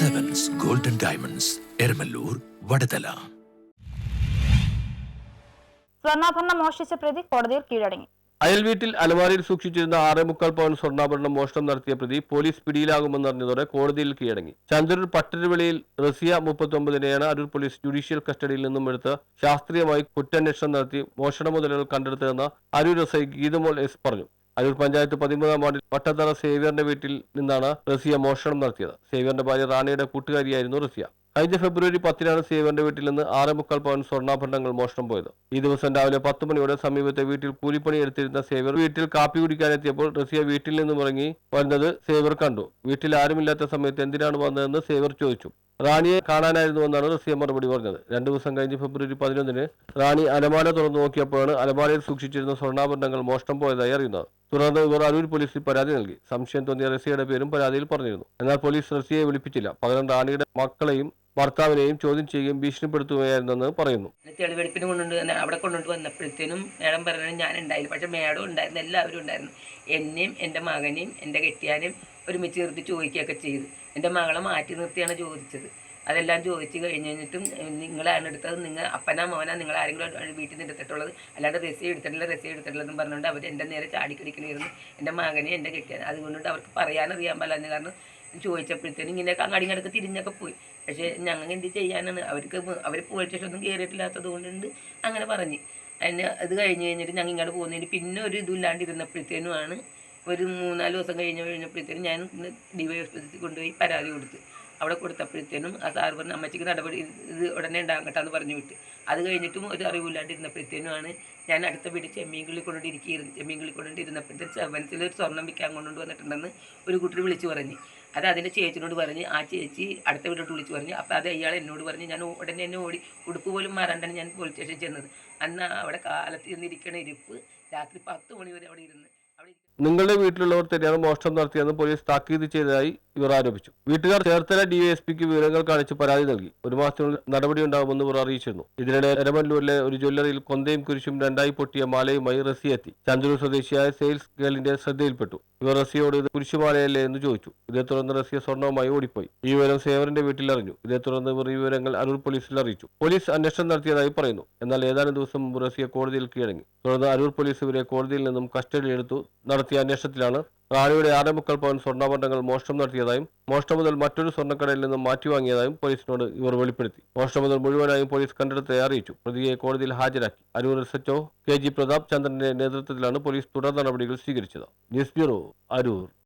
Diamonds Eramallur Vadathala സ്വർണാഭരണം മോഷ്ടിച്ച പ്രതി കോടതിയിൽ കീഴടങ്ങി. അയൽ വീട്ടിൽ അലമാരിയിൽ സൂക്ഷിച്ചിരുന്ന ആറേ മുക്കാൽ പവൻ സ്വർണാഭരണം മോഷണം നടത്തിയ പ്രതി പോലീസ് പിടിയിലാകുമെന്നറിഞ്ഞതോടെ കോടതിയിൽ കീഴടങ്ങി. ചന്ദ്രൂർ പട്ടരുവിളിയിൽ റസിയ മുപ്പത്തൊമ്പതിനെയാണ് അരൂർ പോലീസ് ജുഡീഷ്യൽ കസ്റ്റഡിയിൽ നിന്നും എടുത്ത് ശാസ്ത്രീയമായി കുറ്റാന്വേഷണം നടത്തി മോഷണ മുതലുകൾ കണ്ടെടുത്തതെന്ന് Aroor S I Geethamol S പറഞ്ഞു. അരൂർ പഞ്ചായത്ത് പതിമൂന്നാം വാർഡിൽ വട്ടത്തറ സേവ്യറിന്റെ വീട്ടിൽ നിന്നാണ് റസിയ മോഷണം നടത്തിയത്. സേവ്യറിന്റെ ഭാര്യ റാണിയുടെ കൂട്ടുകാരിയായിരുന്നു റസിയ. കഴിഞ്ഞ ഫെബ്രുവരി പത്തിനാണ് സേവന്റെ വീട്ടിൽ നിന്ന് ആറേ മുക്കാൽ പവൻ സ്വർണാഭരണങ്ങൾ മോഷണം പോയത്. ഈ ദിവസം രാവിലെ പത്ത് മണിയോടെ സമീപത്തെ വീട്ടിൽ കൂലിപ്പണി എടുത്തിരുന്ന സേവർ വീട്ടിൽ കാപ്പി കുടിക്കാനെത്തിയപ്പോൾ റസിയ വീട്ടിൽ നിന്നും ഇറങ്ങി വരുന്നത് സേവർ കണ്ടു. വീട്ടിൽ ആരുമില്ലാത്ത സമയത്ത് എന്തിനാണ് വന്നതെന്ന് സേവർ ചോദിച്ചു. റാണിയെ കാണാനായിരുന്നു എന്നാണ് റസിയ മറുപടി പറഞ്ഞത്. രണ്ടു ദിവസം കഴിഞ്ഞ് ഫെബ്രുവരി പതിനൊന്നിന് റാണി അലമാര തുറന്നു നോക്കിയപ്പോഴാണ് അലമാരയിൽ സൂക്ഷിച്ചിരുന്ന സ്വർണാഭരണങ്ങൾ മോഷ്ടം പോയതായി അറിയുന്നത്. തുടർന്ന് ഇവർ അരൂർ പോലീസിൽ പരാതി നൽകി. സംശയം തോന്നിയ റസിയയുടെ പേരും പരാതിയിൽ പറഞ്ഞിരുന്നു. എന്നാൽ പോലീസ് റസിയെ വിളിപ്പിച്ചില്ല. പകരം റാണിയുടെ മക്കളെയും ഭർത്താവിനെയും ചോദ്യം ചെയ്യുകയും ഭീഷണിപ്പെടുത്തുകയായിരുന്നെന്ന് പറയുന്നു. തെളിവെടുപ്പിന് കൊണ്ടുകൊണ്ട് അവിടെ കൊണ്ടുകൊണ്ട് വന്നപ്പോഴത്തേനും മേഡം പറഞ്ഞു ഞാൻ ഉണ്ടായില്ല പക്ഷെ മേഡം ഉണ്ടായിരുന്നു. എല്ലാവരും ഉണ്ടായിരുന്നു. എന്നെയും എന്റെ മകനെയും എന്റെ കെട്ടിയാനെയും ഒരുമിച്ച് നിർത്തി ചോദിക്കുകയൊക്കെ ചെയ്തു. എന്റെ മകളെ മാറ്റി നിർത്തിയാണ് ചോദിച്ചത്. അതെല്ലാം ചോദിച്ച് കഴിഞ്ഞ് കഴിഞ്ഞിട്ടും നിങ്ങളാണ് എടുത്തത് നിങ്ങൾ അപ്പനാ മോനാ നിങ്ങൾ ആരെങ്കിലും വീട്ടിൽ നിന്ന് എടുത്തിട്ടുള്ളത്? അല്ലാണ്ട് രസീത് എടുത്തിട്ടില്ല രസീത് എടുത്തിട്ടില്ലെന്നും പറഞ്ഞുകൊണ്ട് അവർ എന്റെ നേരെ ചാടിക്കടിക്കണമായിരുന്നു എന്റെ മകനെ എന്റെ കെട്ടിയാണ് അതുകൊണ്ടിട്ട് അവർക്ക് പറയാനറിയാൻ പാടില്ല കാരണം ചോദിച്ചപ്പോഴത്തേനും അങ്ങാടി അടുത്ത് തിരിഞ്ഞൊക്കെ പോയി. പക്ഷേ ഞങ്ങൾ എന്ത് ചെയ്യാനാണ്? അവർക്ക് അവർ പോലീസ് ശേഷം ഒന്നും കയറിയിട്ടില്ലാത്തത് കൊണ്ടുണ്ട് അങ്ങനെ പറഞ്ഞ്. അതിന് അത് കഴിഞ്ഞ് കഴിഞ്ഞിട്ട് ഞങ്ങൾ ഇങ്ങോട്ട് പോകുന്നതിന് പിന്നെ ഒരു ഇതുമില്ലാണ്ടിരുന്നപ്പോഴത്തേനുമാണ് ഒരു മൂന്നാൽ ദിവസം കഴിഞ്ഞ് കഴിഞ്ഞപ്പോഴത്തേനും ഞാൻ ഡിവൈ ഹോസ്പിറ്റലിൽ കൊണ്ടുപോയി പരാതി കൊടുത്ത്. അവിടെ കൊടുത്തപ്പോഴത്തേനും ആ സാർ പറഞ്ഞ അമ്മച്ചിക്ക് നടപടി ഇത് ഉടനെ ഉണ്ടാകട്ടെന്ന് പറഞ്ഞു വിട്ട്. അത് കഴിഞ്ഞിട്ടും ഒരു അറിവില്ലാണ്ടിരുന്നപ്പോഴത്തേനുമാണ് ഞാൻ അടുത്ത വീട്ടിൽ ചെമ്മീൻകിളി ചെമ്മീൻ ചെമ്മീൻകിളി കൊണ്ടിരുന്നപ്പോഴത്തെ സെവൻസിൽ ഒരു സ്വർണം വിൽക്കാൻ കൊണ്ടുകൊണ്ട് വന്നിട്ടുണ്ടെന്ന് ഒരു കുട്ടി വിളിച്ചു പറഞ്ഞ്. അത് അതിന്റെ ചേച്ചിനോട് പറഞ്ഞ് ആ ചേച്ചി അടുത്ത വീട്ടിലോട്ട് വിളിച്ചു പറഞ്ഞ്. അപ്പോൾ അത് അയാൾ എന്നോട് പറഞ്ഞ് ഞാൻ ഉടനെ എന്നെ ഓടി ഉടുപ്പ് പോലും മാറാണ്ടാണ് ഞാൻ പോലീസ് സ്റ്റേഷനിൽ ചെന്നത്. അന്ന് അവിടെ കാലത്ത് ചെന്നിരിക്കണ ഇരിപ്പ് രാത്രി പത്ത് മണി വരെ അവിടെ ഇരുന്ന് അവിടെ നിങ്ങളുടെ വീട്ടിലുള്ളവർ തന്നെയാണ് മോഷണം നടത്തിയെന്ന് പോലീസ് താക്കീത് ചെയ്തതായി ഇവർ ആരോപിച്ചു. വീട്ടുകാർ ചേർത്തല ഡിവൈഎസ്പിക്ക് വിവരങ്ങൾ കാണിച്ച് പരാതി നൽകി. ഒരു മാസത്തിനുള്ളിൽ നടപടിയുണ്ടാകുമെന്ന് ഇവർ അറിയിച്ചിരുന്നു. ഇതിനിടെ എരമല്ലൂരിലെ ഒരു ജ്വല്ലറിയിൽ കൊന്തയും കുരിശും രണ്ടായി പൊട്ടിയ മാലയുമായി റസി എത്തി. ചന്ദ്രൂർ സ്വദേശിയായ സെയിൽസ് ഗേളിന്റെ ശ്രദ്ധയിൽപ്പെട്ടു. ഇവർ റസിയോട് ഇത് കുരിശുമാലയല്ലേ എന്ന് ചോദിച്ചു. ഇതേ തുടർന്ന് റസിയ സ്വർണവുമായി ഓടിപ്പോയി. ഈ വിവരം സേവറിന്റെ വീട്ടിൽ അറിഞ്ഞു. ഇതേ തുടർന്ന് ഇവർ ഈ വിവരങ്ങൾ അരൂർ പോലീസിൽ അറിയിച്ചു. പോലീസ് അന്വേഷണം നടത്തിയതായി പറയുന്നു. എന്നാൽ ഏതാനും ദിവസം മുമ്പ് റസിയ കോടതിയിൽ കീഴടങ്ങി. തുടർന്ന് അരൂർ പോലീസ് ഇവരെ കോടതിയിൽ നിന്നും കസ്റ്റഡിയിലെടുത്തു. നടത്തിയ അന്വേഷണത്തിലാണ് റാണിയുടെ ആറേമുക്കൽ പവൻ സ്വർണാഭരണങ്ങൾ മോഷണം നടത്തിയതായും മോഷണം മുതൽ മറ്റൊരു സ്വർണക്കടയിൽ നിന്നും മാറ്റിവാങ്ങിയതായും പോലീസിനോട് ഇവർ വെളിപ്പെടുത്തി. മോഷണം മുതൽ മുഴുവനായും പോലീസ് കണ്ടെടുത്തതായി അറിയിച്ചു. പ്രതിയെ കോടതിയിൽ ഹാജരാക്കി. Aroor S HO K G Prathap ചന്ദ്രന്റെ നേതൃത്വത്തിലാണ് പോലീസ് തുടർ നടപടികൾ സ്വീകരിച്ചത്. News bureau Aroor.